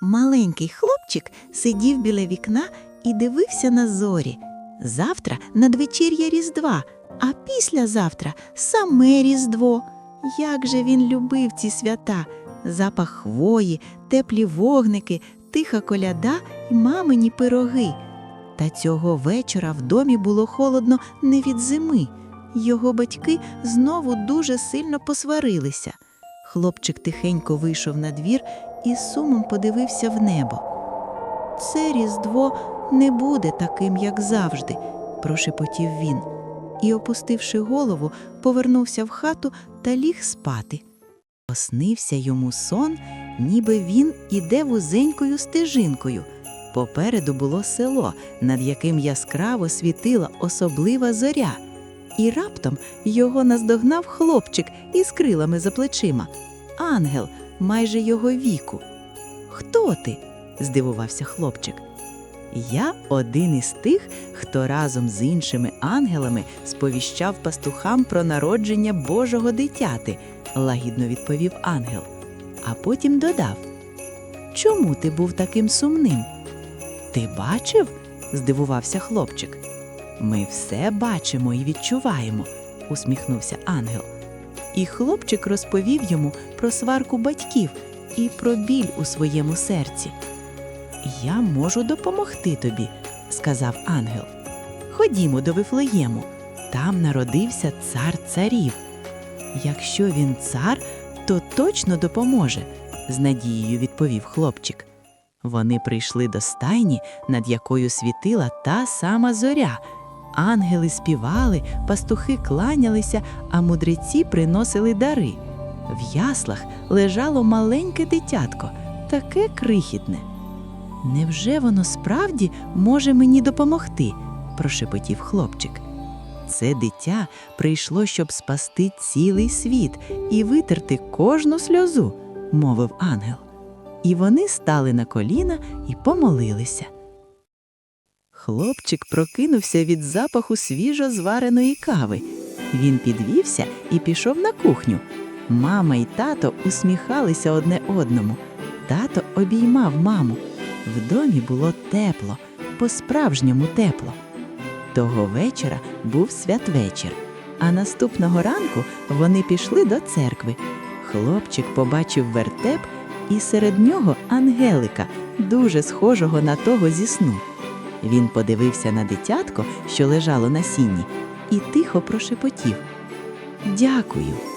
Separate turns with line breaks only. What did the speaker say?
маленький хлопчик сидів біля вікна і дивився на зорі. Завтра надвечір'я Різдва, а післязавтра саме Різдво. Як же він любив ці свята, запах хвої, теплі вогники, тиха коляда й мамині пироги. Та цього вечора в домі було холодно не від зими. Його батьки знову дуже сильно посварилися. Хлопчик тихенько вийшов на двір і сумом подивився в небо. Це Різдво не буде таким, як завжди, прошепотів він. І, опустивши голову, повернувся в хату та ліг спати. Оснився йому сон, ніби він іде вузенькою стежинкою. Попереду було село, над яким яскраво світила особлива зоря. І раптом його наздогнав хлопчик із крилами за плечима. Ангел, майже його віку. Хто ти? здивувався хлопчик. Я один із тих, хто разом з іншими ангелами сповіщав пастухам про народження Божого дитяти, лагідно відповів ангел. А потім додав: Чому ти був таким сумним? Ти бачив? здивувався хлопчик. Ми все бачимо і відчуваємо, усміхнувся ангел. І хлопчик розповів йому про сварку батьків і про біль у своєму серці. Я можу допомогти тобі, сказав ангел. Ходімо до Вифлеєму. Там народився цар царів. Якщо він цар, то точно допоможе, з надією відповів хлопчик. Вони прийшли до стайні, над якою світила та сама зоря. Ангели співали, пастухи кланялися, а мудреці приносили дари. В яслах лежало маленьке дитятко, таке крихітне. Невже воно справді може мені допомогти? прошепотів хлопчик. Це дитя прийшло, щоб спасти цілий світ і витерти кожну сльозу, мовив ангел. І вони стали на коліна і помолилися. Хлопчик прокинувся від запаху свіжо звареної кави. Він підвівся і пішов на кухню. Мама й тато усміхалися одне одному. Тато обіймав маму. В домі було тепло, по-справжньому тепло. Того вечора був святвечір, а наступного ранку вони пішли до церкви. Хлопчик побачив вертеп і серед нього Ангелика, дуже схожого на того зі сну. Він подивився на дитятко, що лежало на сіні, і тихо прошепотів Дякую.